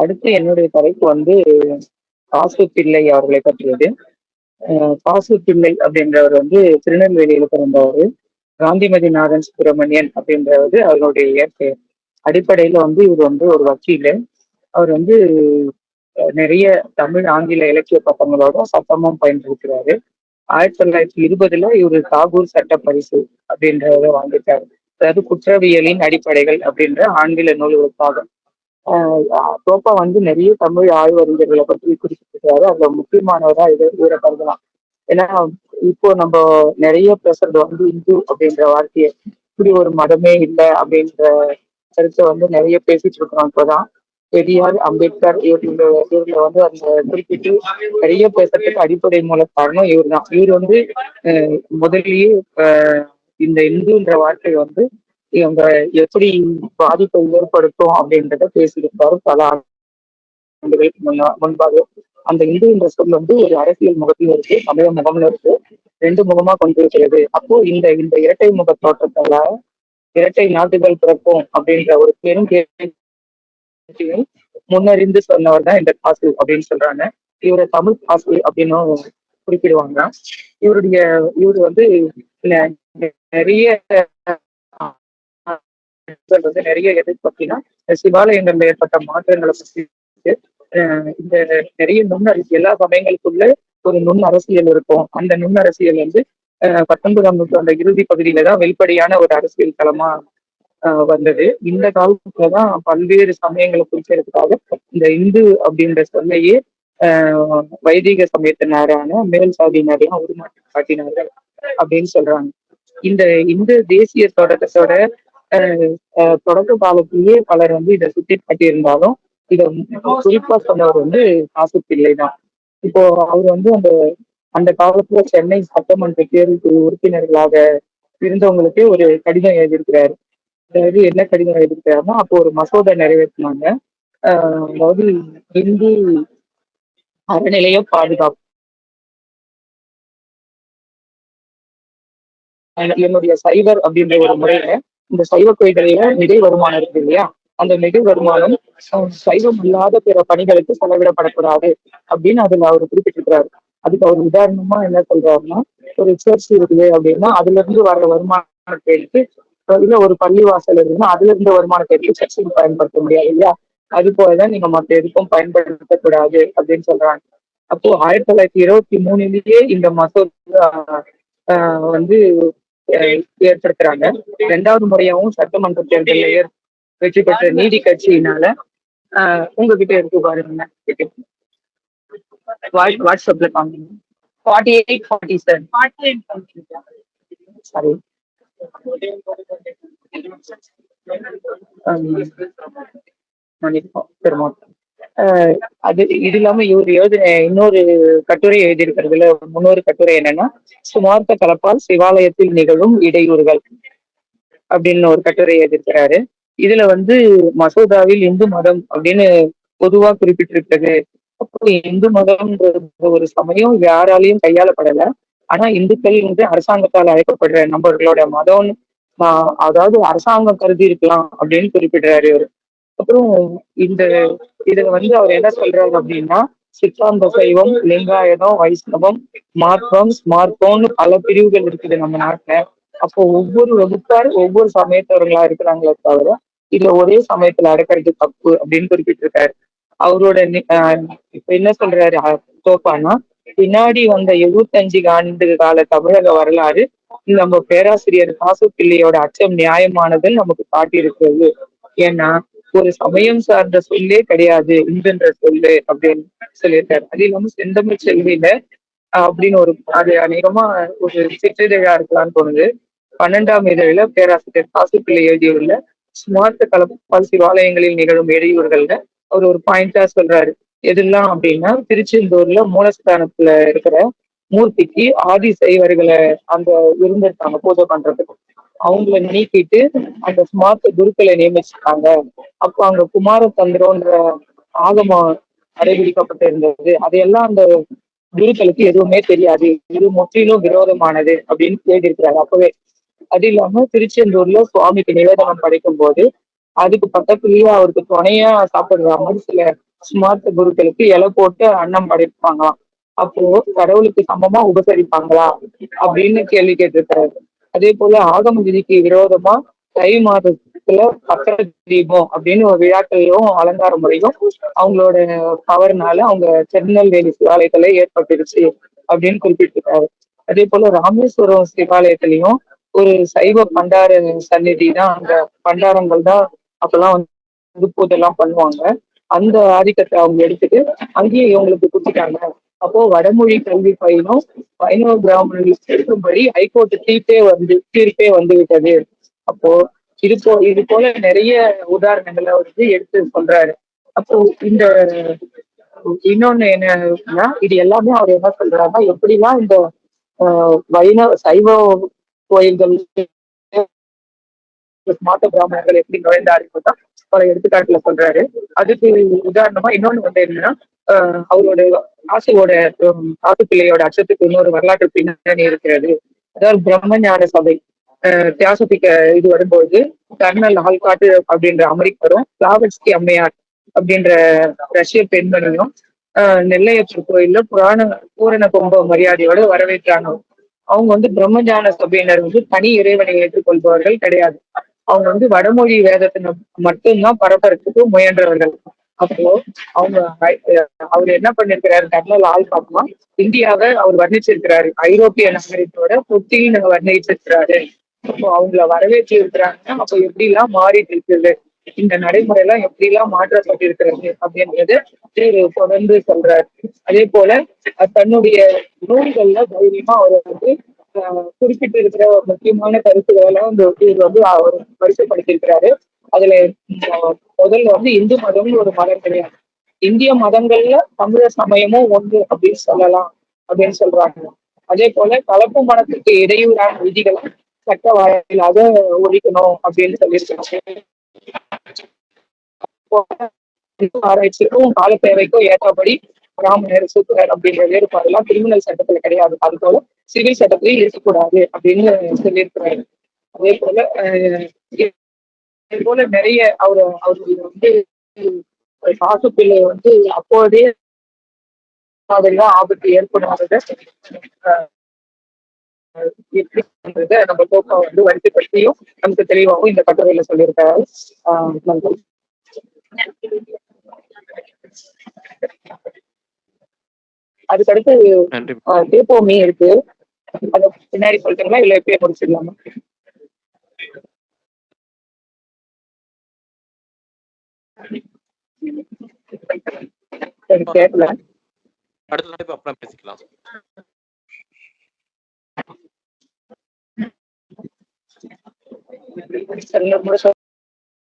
அடுத்து என்னுடைய தலைப்பு வந்து காசு பிள்ளை அவர்களை பற்றியது. காசு பிள்ளை அப்படின்றவர் வந்து திருநெல்வேலியில பிறந்தவர் காந்திமதி நாதன் சுப்பிரமணியன் அப்படின்றவர் அவருடைய இயற்கை அடிப்படையில வந்து இவர் வந்து ஒரு வக்கீல். அவர் வந்து நிறைய தமிழ் ஆங்கில இலக்கிய பக்கங்களோட சட்டமும் பயின்றிருக்கிறாரு. ஆயிரத்தி தொள்ளாயிரத்தி இருபதுல இவர் தாகூர் சட்ட பரிசு அப்படின்றத வாங்கிட்டாரு. அதாவது குற்றவியலின் அடிப்படைகள் அப்படின்ற ஆங்கில நூல் உறுப்பாகும் தோப்பா வந்து நிறைய தமிழ் ஆய்வறிஞர்களை பற்றி குறிப்பிட்டிருக்காரு. அதுல முக்கியமானவரா இது கூறப்படுதலாம் ஏன்னா இப்போ நம்ம நிறைய பேசுறது வந்து இந்து அப்படின்ற வார்த்தையை இப்படி ஒரு மதமே இல்லை அப்படின்ற கருத்தை வந்து நிறைய பேசிட்டு இருக்கிறோம் இப்போதான். பெரியார் அம்பேத்கர் இவர்ல இவர்ல வந்து அந்த குறிப்பிட்டு நிறைய பேசுறதுக்கு அடிப்படை மூல காரணம் இவர் தான் இவர் வந்து முதல்லயே இந்த இந்துன்ற வார்த்தை வந்து இவங்க எப்படி பாதிப்பை ஏற்படுத்தும் அப்படின்றத பேசியிருப்பாரு பல ஆண்டுகளுக்கு முன்னா முன்பாக அந்த இந்து என்ற சொல் வந்து ஒரு அரசியல் முகத்திலும் இருக்கு சமய முகம்ல இருக்கு ரெண்டு முகமா கொண்டிருக்கிறது. அப்போ இந்த இந்த இரட்டை முக தோற்றத்தால இரட்டை நாட்டுகள் பிறக்கும் அப்படின்ற ஒரு பெரும் முன்னறிந்து சொன்னவர் தான் இந்த காசு அப்படின்னு சொல்றாங்க. இவரை தமிழ் காசு அப்படின்னு குறிப்பிடுவாங்க. இவருடைய இவர் வந்து நிறைய வந்து நிறைய எதிர்பார்த்தீங்கன்னா சிவாலயங்கள்ல ஏற்பட்ட மாற்றங்களை பற்றி இந்த நிறைய நுண்ணரசு எல்லா சமயங்களுக்குள்ள ஒரு நுண் அரசியல் இருக்கும். அந்த நுண் அரசியல் வந்து பத்தொன்பதாம் நூற்றாண்டு இறுதி பகுதியில தான் வெளிப்படையான ஒரு அரசியல் களமா வந்தது. இந்த காலத்துலதான் பல்வேறு சமயங்களை குறிக்கிறதுக்காக இந்த இந்து அப்படின்ற சொல்லையே வைதிக சமயத்தினரான மேல் சாதியினரையும் உருமாற்றி காட்டினார்கள் அப்படின்னு சொல்றாங்க. இந்த இந்து தேசிய தொடக்கத்தோட தொடக்க காலத்திலேயே பலர் வந்து இதை சுட்டி காட்டியிருந்தாலும் இத குறிப்பா சொன்னவர் வந்து காசு பிள்ளை தான் இப்போ அவர் வந்து அந்த அந்த காலத்துல சென்னை சட்டமன்ற தேர்வு உறுப்பினர்களாக இருந்தவங்களுக்கே ஒரு கடிதம் எழுதியிருக்கிறாரு. அதாவது என்ன கடிதம் எழுதியிருக்கிறாருன்னா அப்போ ஒரு மசோதா நிறைவேற்றினாங்க. அதாவது இந்து அறநிலைய பாதுகாப்பு. என்னுடைய சைவர் அப்படின்ற ஒரு முறையில இந்த சைவ கோயில்களில மிகை வருமானம் இருக்கு இல்லையா? அந்த மிகை வருமானம் சைவம் இல்லாத பிற பணிகளுக்கு செலவிடப்படக்கூடாது அப்படின்னு அதுல அவர் குறிப்பிட்டிருக்கிறாரு. அதுக்கு அவர் உதாரணமா என்ன சொல்றாருன்னா ஒரு சர்ச் இருக்குது அப்படின்னா அதுல இருந்து வர்ற வருமானத்தை எடுத்து இல்ல ஒரு பள்ளி வாசல் இருக்குன்னா அதுல இருந்து வருமானத்தை எடுத்து சர்ச்சுக்கு பயன்படுத்த முடியாது இல்லையா? அது போலதான் நீங்க மத்த எதுக்கும் பயன்படுத்தக்கூடாது அப்படின்னு சொல்றாங்க. அப்போ ஆயிரத்தி தொள்ளாயிரத்தி இருபத்தி மூணுலயே இந்த மசோதா வந்து ஏற்படுத்துறாங்க. ரெண்டாவது முறையாவும் சட்டமன்ற தேர்தலில் வெற்றி பெற்ற நீதி கட்சியினால உங்ககிட்ட இருக்கு பாருங்க. வாட்ஸ்அப்ல காமிங்க. Forty eight forty sir sorry அது இது இல்லாம இவர் எழுதின இன்னொரு கட்டுரை எழுதியிருக்கிறதுல முன்னொரு கட்டுரை என்னன்னா சுமார்த்த கலப்பால் சிவாலயத்தில் நிகழும் இடையூறுகள் அப்படின்னு ஒரு கட்டுரை எழுதியிருக்கிறாரு. இதுல வந்து மசோதாவில் இந்து மதம் அப்படின்னு பொதுவா குறிப்பிட்டிருக்கிறது. அப்போ இந்து மதம்ன்ற ஒரு சமயம் யாராலையும் கையாளப்படல. ஆனா இந்துக்கள் வந்து அரசாங்கத்தால் அழைக்கப்படுற நபர்களோட மதம் அதாவது அரசாங்கம் கருதி இருக்கலாம் அப்படின்னு குறிப்பிடுறாரு இவர். அப்புறம் இந்த இதுல வந்து அவர் என்ன சொல்றாரு அப்படின்னா சித்தாந்த சைவம் லிங்காயதம் வைஷ்ணவம் மார்க்கம் ஸ்மார்த்தம்னு பல பிரிவுகள் இருக்குது நம்ம நாட்டுல. அப்போ ஒவ்வொரு வகுப்பார் ஒவ்வொரு சமயத்தவர்களா இருக்கிறாங்களே தவிர இதுல ஒரே சமயத்துல அடக்கிறது தப்பு அப்படின்னு குறிப்பிட்டிருக்காரு. அவரோட இப்ப என்ன சொல்றாரு தோப்பானா பின்னாடி வந்த எழுபத்தஞ்சு ஆண்டு கால தமிழக வரலாறு நம்ம பேராசிரியர் காசு பிள்ளையோட அச்சம் நியாயமானதுன்னு நமக்கு காட்டியிருக்கிறது. ஏன்னா ஒரு சமயம் சார்ந்த சொல்லே கிடையாது இந்துன்ற சொல்லு அப்படின்னு சொல்லியிருக்காரு. அது இல்லாம செந்தமிழ் செல்வியில அப்படின்னு ஒரு அது அநேகமா ஒரு சிற்றிதழா இருக்கலாம்னு தோணுது. பன்னெண்டாம் இதழில பேராசிரியர் காசு பிள்ளை எழுதியுள்ள ஸ்மார்ட் கலப்பால் சிவாலயங்களில் நிகழும் இடையூறுகள்ல அவர் ஒரு பாயிண்டா சொல்றாரு. எதெல்லாம் அப்படின்னா திருச்செந்தூர்ல மூலஸ்தானத்துல இருக்கிற மூர்த்திக்கு ஆதி செய்வர்களை அந்த இருந்திருக்காங்க பூஜை பண்றதுக்கு. அவங்கள நீக்கிட்டு அந்த ஸ்மார்ட் குருக்களை நியமிச்சிருக்காங்க. அப்போ அங்க குமார தந்திரம்ன்ற ஆகமம் கடைபிடிக்கப்பட்டு இருந்தது அதையெல்லாம் அந்த குருக்களுக்கு எதுவுமே தெரியாது. இது முற்றிலும் விரோதமானது அப்படின்னு கேட்டிருக்கிறாரு அப்பவே அது இல்லாம திருச்செந்தூர்ல சுவாமிக்கு நிவேதனம் படைக்கும் போது அதுக்கு பக்கத்துலயே அவருக்கு துணையா சாப்பிடுற மாதிரி சில ஸ்மார்த்த குருக்களுக்கு இலை போட்டு அன்னம் படைப்பாங்களாம். அப்போ கடவுளுக்கு சமமா உபசரிப்பாங்களா அப்படின்னு கேள்வி கேட்டிருக்காரு அதே போல ஆகம விதிக்கு விரோதமா தை மாதத்துல பத்திர தீபம் அப்படின்னு ஒரு விழாக்களையும் அலங்கார முறையும் அவங்களோட பவர்னால அவங்க திருநெல்வேலி சிவாலயத்துல ஏற்பட்டுருச்சு அப்படின்னு குறிப்பிட்டிருக்காரு. அதே போல ராமேஸ்வரம் சிவாலயத்திலையும் ஒரு சைவ பண்டார சந்நிதி தான் அந்த பண்டாரங்கள் தான் அப்பெல்லாம் வந்து பூஜைலாம் பண்ணுவாங்க. அந்த ஆதிக்கத்தை அவங்க எடுத்துட்டு அங்கேயே இவங்களுக்கு குத்திட்டாங்க. அப்போ வடமொழி கல்வி பயிலும் வைணவ பிராமணர்கள் இருக்கும்படி ஹைகோர்ட் தீர்ப்பே வந்து தீர்ப்பே வந்து விட்டது அப்போ இது போ இது போல நிறைய உதாரணங்களை வந்து எடுத்து சொல்றாரு. அப்போ இந்த இன்னொன்னு என்னன்னா இது எல்லாமே அவர் என்ன சொல்றாருன்னா எப்படிலாம் இந்த ஆஹ் வைணவ சைவ கோயில்கள் மாத்த பிராமணர்கள் எப்படி நுழைந்தாருன்னு தான் பல எடுத்துக்காட்டுல சொல்றாரு. அதுக்கு உதாரணமா இன்னொன்னு வந்து என்னன்னா அவரோட ஆசையோட ஆசு பிள்ளையோட அச்சத்துக்கு இன்னொரு வரலாற்று பின்னணி இருக்கிறது. அதாவது பிரம்மஞான சபை. தியாசபிக்க இது வரும்போது கர்னல் ஆல்காட்டு அப்படின்ற அமெரிக்கரும் லாவட்ஸ்கி அம்மையார் அப்படின்ற ரஷ்ய பெண்மணியும் நெல்லையற்ற கோயில்ல புராண பூரண கும்ப மரியாதையோட வரவேற்றாங்க. அவங்க வந்து பிரம்மஞான சபையினர் வந்து தனி இறைவனை ஏற்றுக்கொள்பவர்கள் கிடையாது. அவங்க வந்து வடமொழி வேதத்தை மட்டும்தான் பரப்புறதுக்கு முயன்றவர்கள். அப்போ அவங்க அவர் என்ன பண்ணிருக்கிறாரு கர்னல் ஆல்பாப்மா இந்தியாவை அவர் வர்ணிச்சிருக்கிறாரு. ஐரோப்பிய நகரத்தோட புத்தின்னு வர்ணிச்சிருக்கிறாரு. அப்போ அவங்கள வரவேற்று இருக்கிறாங்க. அப்போ எப்படி எல்லாம் மாறிட்டு இருக்குது? இந்த நடைமுறை எல்லாம் எப்படி எல்லாம் மாற்றப்பட்டிருக்கிறது? அப்படின்றது திரு தொடர்ந்து சொல்றாரு. அதே போல தன்னுடைய நூல்கள்ல தைரியமா அவர் வந்து குறிப்பிட்டு இருக்கிற முக்கியமான கருத்துக்களை எல்லாம் இந்த இவர் வந்து அவர் வரிசைப்படுத்தியிருக்கிறாரு. அதுல முதல்ல வந்து இந்து மதம்னு ஒரு மதம் கிடையாது. இந்திய மதங்கள்ல தமிழர் சமயமும் ஒன்று அப்படின்னு சொல்லலாம் அப்படின்னு சொல்றாங்க. அதே போல கலப்பு மனத்துக்கு இடையூறான விதிகளை சட்ட வாயிலாக ஒழிக்கணும் அப்படின்னு சொல்லியிருக்காங்க. ஆராய்ச்சிக்கும் கால தேவைக்கும் ஏற்றபடி பிராமணர் சூத்திரர் அப்படின்ற வேறுபாடுலாம் கிரிமினல் சட்டத்துல கிடையாது. அது போல சிவில் சட்டத்திலையும் இருக்கக்கூடாது அப்படின்னு சொல்லியிருக்கிறாரு அதே போல அதே போல நிறைய அவரு அவரு வந்து காசு பிள்ளை வந்து அப்போதே அதெல்லாம் ஆபத்து ஏற்படாதத எப்படி நம்ம கோப்பா வந்து வரிசைப்படுத்தியும் நமக்கு தெளிவாகவும் இந்த கட்டுரையில சொல்லியிருக்காரு. நன்றி. அதுக்கடுத்து தேப்போமி இருக்கு. அத பின்னாடி சொல்றீங்களா இல்ல எப்பயே முடிச்சிடலாமா? கேட்கல அடுத்த நாளைக்கு அப்புறம் பேசிக்கலாம் சரிங்க